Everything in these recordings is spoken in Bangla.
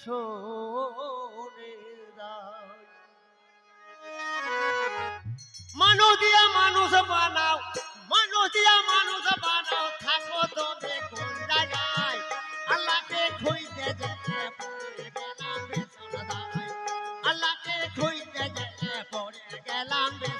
কিশোরে মানুষ দিয়া মানুষ বানাও মানুষ দিয়া মানুষ বানাও, থাকো তবে কোন জায়গায় আল্লাহকে খুঁজতে যেতে পড়ে গেলাম বেসরদায় আল্লাহকে খুঁজতে যেতে পড়ে গেলাম বেসরদায়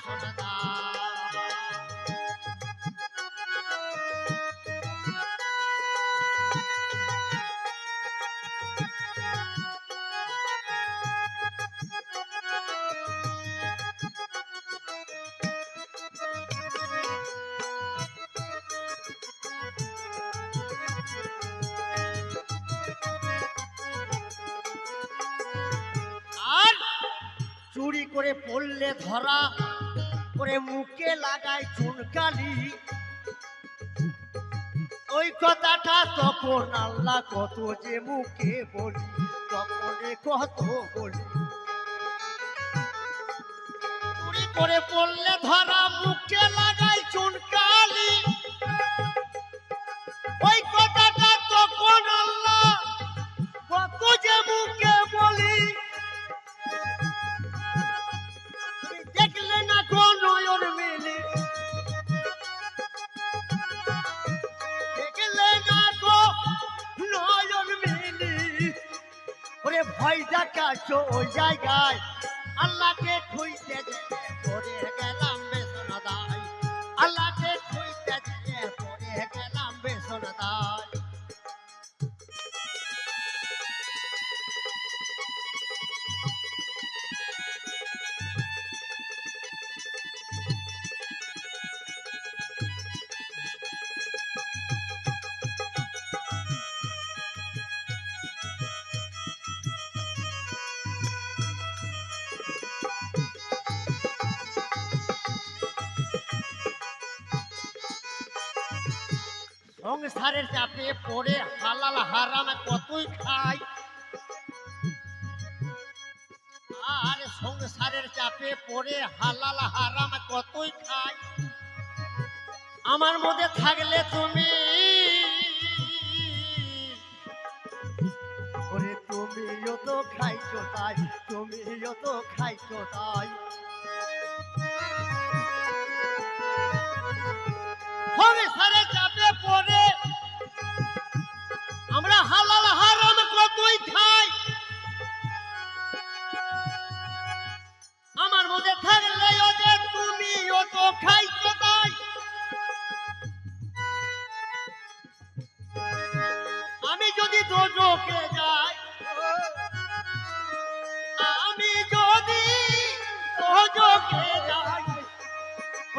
চুরি করে পড়লে ধরা, করে মুখে লাগায় চুনকালি। ওই কথাটা তখন আল্লাহ কত যে মুখে বলি, তখন কত বলি। চুরি করে পড়লে ধরা দেখাচ্ছ ওই জায়গায়। আল্লাহকে খুঁজতে পড়ে সংসারের চাপে পড়ে, হালাল, হারাম, কতই খাই। আর সংসারের চাপে পড়ে, হালাল, হারাম, কতই খাই। আমার মধ্যে থাকলে তুমি, ওরে তুমিও তো খাইছো তাই, তুমিও তো খাইছো তাই।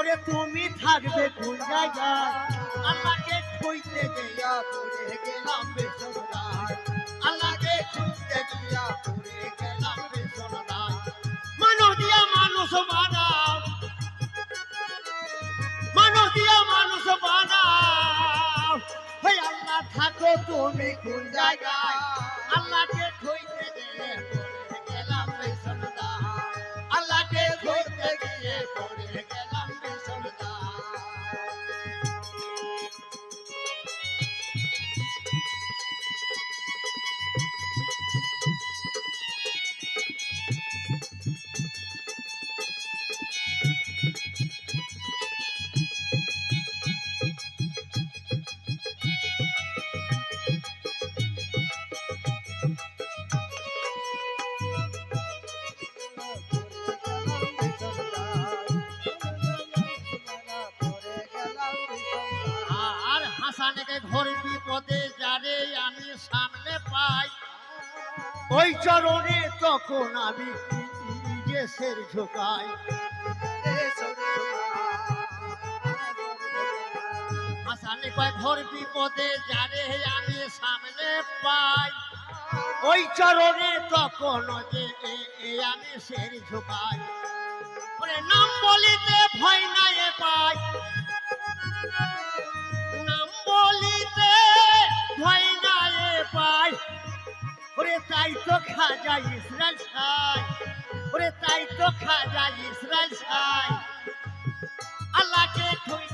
ওরে তুমি থাকবে কোন জায়গায় খুঁজতে গিয়া পড়ে গেলাম বেসরদার খুঁজতে গিয়া পড়ে গেলাম বেসরদার দিয়া মানুষ আল্লাহ তুমি কোন জায়গায়। আল্লাহকে ঘর বিপদে যারে আমি সামনে পাই। ওই চরণে তখন আমি নিজের ঝোকাই। হাসানে কয় ঘর বিপদে যারে আমি সামনে পাই। ওই চরণে তখন যে আমি শের ঝোকাই। নাম বলিতে ভয় নাই খাজা ইসরায়েল ছাই। ওরে তাই তো খাজা ইসরায়েল ছাই। আল্লাহকে খুঁজতে দেয়া